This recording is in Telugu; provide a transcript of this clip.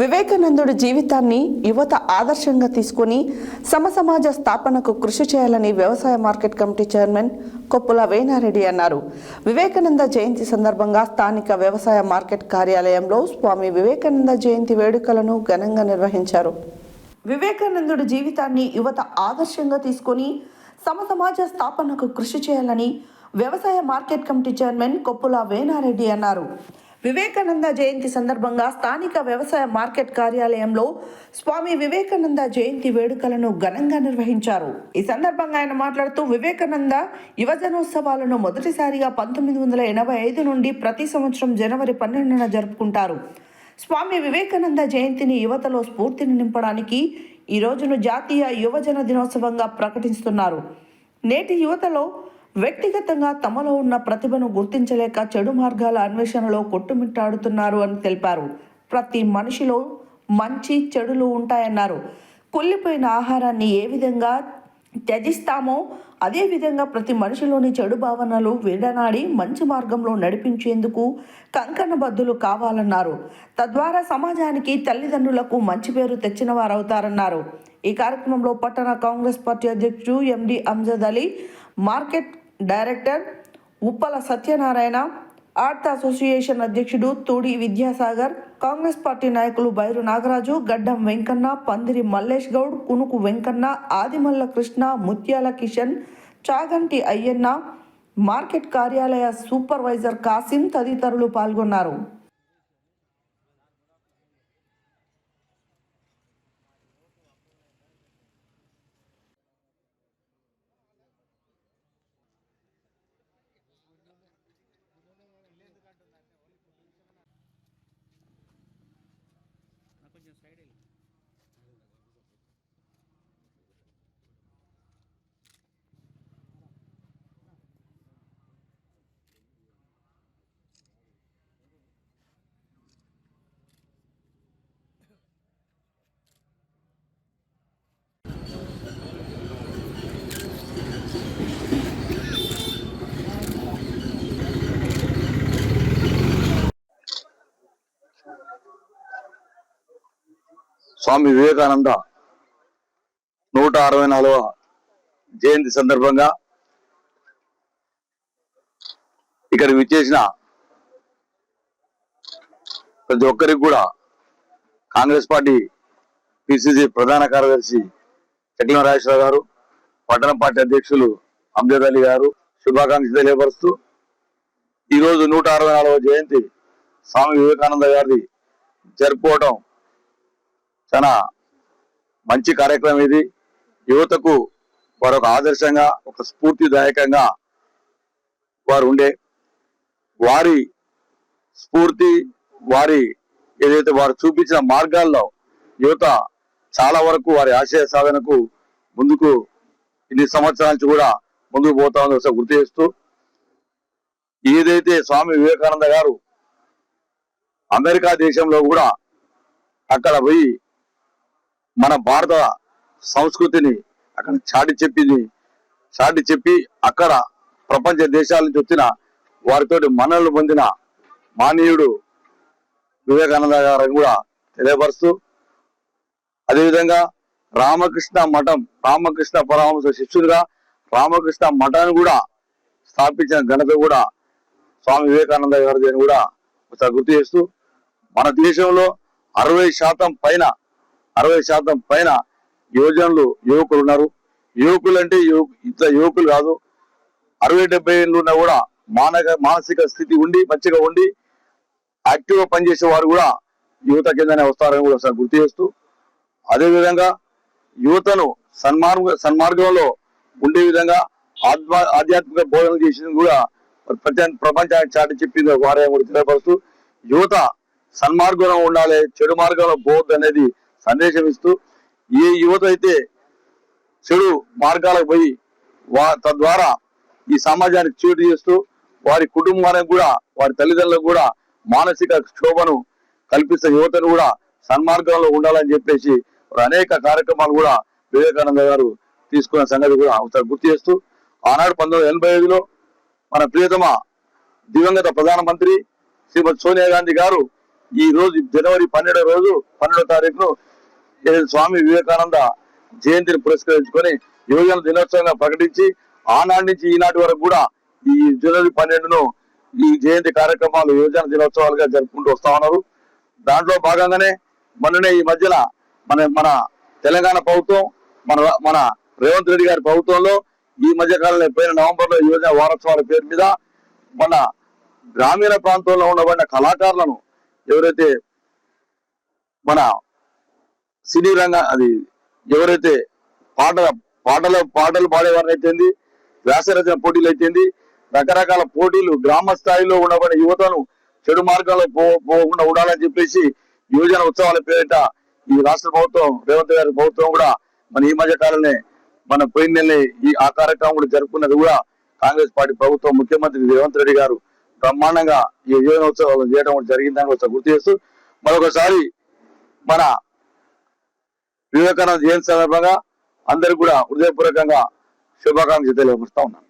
వివేకానందుడి జీవితాన్ని యువత ఆదర్శంగా తీసుకుని సమసమాజ స్థాపనకు కృషి చేయాలని వ్యవసాయ market committee chairman Koppula Venareddy అన్నారు. వివేకానంద జయంతి సందర్భంగా స్థానిక వ్యవసాయ మార్కెట్ కార్యాలయంలో స్వామి వివేకానంద జయంతి వేడుకలను ఘనంగా నిర్వహించారు. వివేకానందుడి జీవితాన్ని యువత ఆదర్శంగా తీసుకొని సమసమాజ స్థాపనకు కృషి చేయాలని వ్యవసాయ market committee chairman Koppula Venareddy అన్నారు. వివేకానంద జయంతి సందర్భంగా స్థానిక వ్యవసాయ మార్కెట్ కార్యాలయంలో స్వామి వివేకానంద జయంతి వేడుకలను ఘనంగా నిర్వహించారు. ఈ సందర్భంగా ఆయన మాట్లాడుతూ వివేకానంద యువజనోత్సవాలను మొదటిసారిగా పంతొమ్మిది వందల ఎనభై ఐదు నుండి ప్రతి సంవత్సరం జనవరి పన్నెండున జరుపుకుంటారు. స్వామి వివేకానంద జయంతిని యువతలో స్ఫూర్తిని నింపడానికి ఈ రోజును జాతీయ యువజన దినోత్సవంగా ప్రకటిస్తున్నారు. నేటి యువతలో వ్యక్తిగతంగా తమలో ఉన్న ప్రతిభను గుర్తించలేక చెడు మార్గాల అన్వేషణలో కొట్టుమిట్టాడుతున్నారు అని తెలిపారు. ప్రతి మనిషిలో మంచి చెడులు ఉంటాయన్నారు. కుళ్ళిపోయిన ఆహారాన్ని ఏ విధంగా త్యజిస్తామో అదేవిధంగా ప్రతి మనిషిలోని చెడు భావనలు విడనాడి మంచి మార్గంలో నడిపించేందుకు కంకణబద్ధులు కావాలన్నారు. తద్వారా సమాజానికి తల్లిదండ్రులకు మంచి పేరు తెచ్చిన వారవుతారన్నారు ఈ కార్యక్రమంలో పట్టణ కాంగ్రెస్ పార్టీ అధ్యక్షుడు MD Amjad Ali market director Uppala Satyanarayana art association అధ్యక్షుడు తూడి విద్యాసాగర్ కాంగ్రెస్ పార్టీ నాయకులు బైరు నాగరాజు గడ్డం వెంకన్న పందిరి మల్లేష్ గౌడ్ కునుకు వెంకన్న ఆదిమల్ల కృష్ణ ముత్యాల కిషన్ చాగంటి అయ్యన్న మార్కెట్ కార్యాలయ సూపర్వైజర్ కాసిం తదితరులు పాల్గొన్నారు. కొంచెం సైడ్ వెళ్ళి స్వామి వివేకానంద నూట అరవై నాలుగవ జయంతి సందర్భంగా ఇక్కడ విచ్చేసిన ప్రతి ఒక్కరికి కూడా కాంగ్రెస్ పార్టీ పిసిసి ప్రధాన కార్యదర్శి చక్రం రాజేశ్వర గారు పట్టణ పార్టీ అధ్యక్షులు అంజద్ అలీ గారు శుభాకాంక్షలు తెలియపరుస్తూ ఈరోజు నూట అరవై నాలుగవ జయంతి స్వామి వివేకానంద గారిది జరుపుకోవటం చాలా మంచి కార్యక్రమం ఇది. యువతకు వారు ఒక ఆదర్శంగా ఒక స్ఫూర్తిదాయకంగా వారు ఉండే వారి స్ఫూర్తి వారి ఏదైతే వారు చూపించిన మార్గాల్లో యువత చాలా వరకు వారి ఆశయ సాధనకు ముందుకు ఇన్ని సంవత్సరాల నుంచి కూడా ముందుకు పోతా ఉందో ఒకసారి గుర్తు చేస్తూ ఏదైతే స్వామి వివేకానంద గారు అమెరికా దేశంలో కూడా అక్కడ పోయి మన భారత సంస్కృతిని అక్కడ చాటి చెప్పింది. చాటి చెప్పి అక్కడ ప్రపంచ దేశాల నుంచి వచ్చిన వారితోటి మనల్ని పొందిన మానీయుడు వివేకానంద గారిని కూడా తెలియపరుస్తూ అదేవిధంగా రామకృష్ణ మఠం రామకృష్ణ పరమహంస శిష్యుడిగా రామకృష్ణ మఠాన్ని కూడా స్థాపించిన ఘనత కూడా స్వామి వివేకానంద గారిది అని కూడా గుర్తు చేస్తూ మన దేశంలో అరవై శాతం పైన అరవై శాతం పైన యువజనులు యువకులు ఉన్నారు. యువకులు అంటే ఇంత యువకులు కాదు. అరవై డెబ్బై ఏళ్ళు ఉన్నా కూడా మానక మానసిక స్థితి ఉండి మంచిగా ఉండి యాక్టివ్గా పనిచేసే వారు కూడా యువత కిందనే వస్తారని కూడా ఒకసారి గుర్తు చేస్తూ అదేవిధంగా యువతను సన్మార్గ సన్మార్గంలో ఉండే విధంగా ఆత్మ ఆధ్యాత్మిక బోధన చేసింది కూడా ప్రపంచ- ప్రపంచానికి చాటి చెప్పింది వారే కూడా తెలియపరుస్తూ యువత సన్మార్గంలో ఉండాలి చెడు మార్గంలో పోవద్దు అనేది సందేశం ఇస్తూ ఏ యువత అయితే చెడు మార్గాలకు పోయి వా తద్వారా ఈ సమాజానికి చీటు చేస్తూ వారి కుటుంబానికి కూడా వారి తల్లిదండ్రులకు కూడా మానసిక క్షోభను కల్పిస్తే యువతను కూడా సన్మార్గంలో ఉండాలని చెప్పేసి అనేక కార్యక్రమాలు కూడా వివేకానంద గారు తీసుకున్న సంగతి కూడా ఒకసారి గుర్తు చేస్తూ ఆనాడు పంతొమ్మిది ఎనభై ఐదులో మన ప్రియతమ దివంగత ప్రధానమంత్రి శ్రీమతి సోనియా గాంధీ గారు ఈ రోజు జనవరి పన్నెండో రోజు పన్నెండో తారీఖును స్వామి వివేకానంద జయంతిని పురస్కరించుకొని యువజన దినోత్సవంగా ప్రకటించి ఆనాటి నుంచి ఈనాటి వరకు కూడా ఈ జనవరి పన్నెండును ఈ జయంతి కార్యక్రమాలు యువజన దినోత్సవాలుగా జరుపుకుంటూ వస్తా ఉన్నారు. దాంట్లో భాగంగానే మొన్ననే ఈ మధ్యన మన మన తెలంగాణ ప్రభుత్వం మన మన రేవంత్ రెడ్డి గారి ప్రభుత్వంలో ఈ మధ్య కాలంలో పోయిన నవంబర్లో యువజన వారోత్సవాల పేరు మీద మన గ్రామీణ ప్రాంతంలో ఉండబడిన కళాకారులను ఎవరైతే మన సినీ రంగ అది ఎవరైతే పాటల పాటల పాటలు పాడేవారిని అయితేంది వ్యాసరచన పోటీలు అయితేంది రకరకాల పోటీలు గ్రామ స్థాయిలో ఉండబడిన యువతను చెడు మార్గంలో పో పోకుండా ఉండాలని చెప్పేసి యువజన ఉత్సవాల పేరిట ఈ రాష్ట్ర ప్రభుత్వం రేవంత్ గారి ప్రభుత్వం కూడా మన ఈ మధ్య కాలంలో మన పోయిన ఈ ఆ కార్యక్రమం కూడా జరుపుకున్నది కూడా కాంగ్రెస్ పార్టీ ప్రభుత్వం ముఖ్యమంత్రి రేవంత్ రెడ్డి గారు బ్రహ్మాండంగా ఈ యువజన చేయడం జరిగిందని ఒకసారి గుర్తు చేస్తూ మరొకసారి మన వివేకానంద జయంతి సందర్భంగా అందరికి కూడా హృదయపూర్వకంగా శుభాకాంక్షలు తెలియపరుస్తా ఉన్నాను.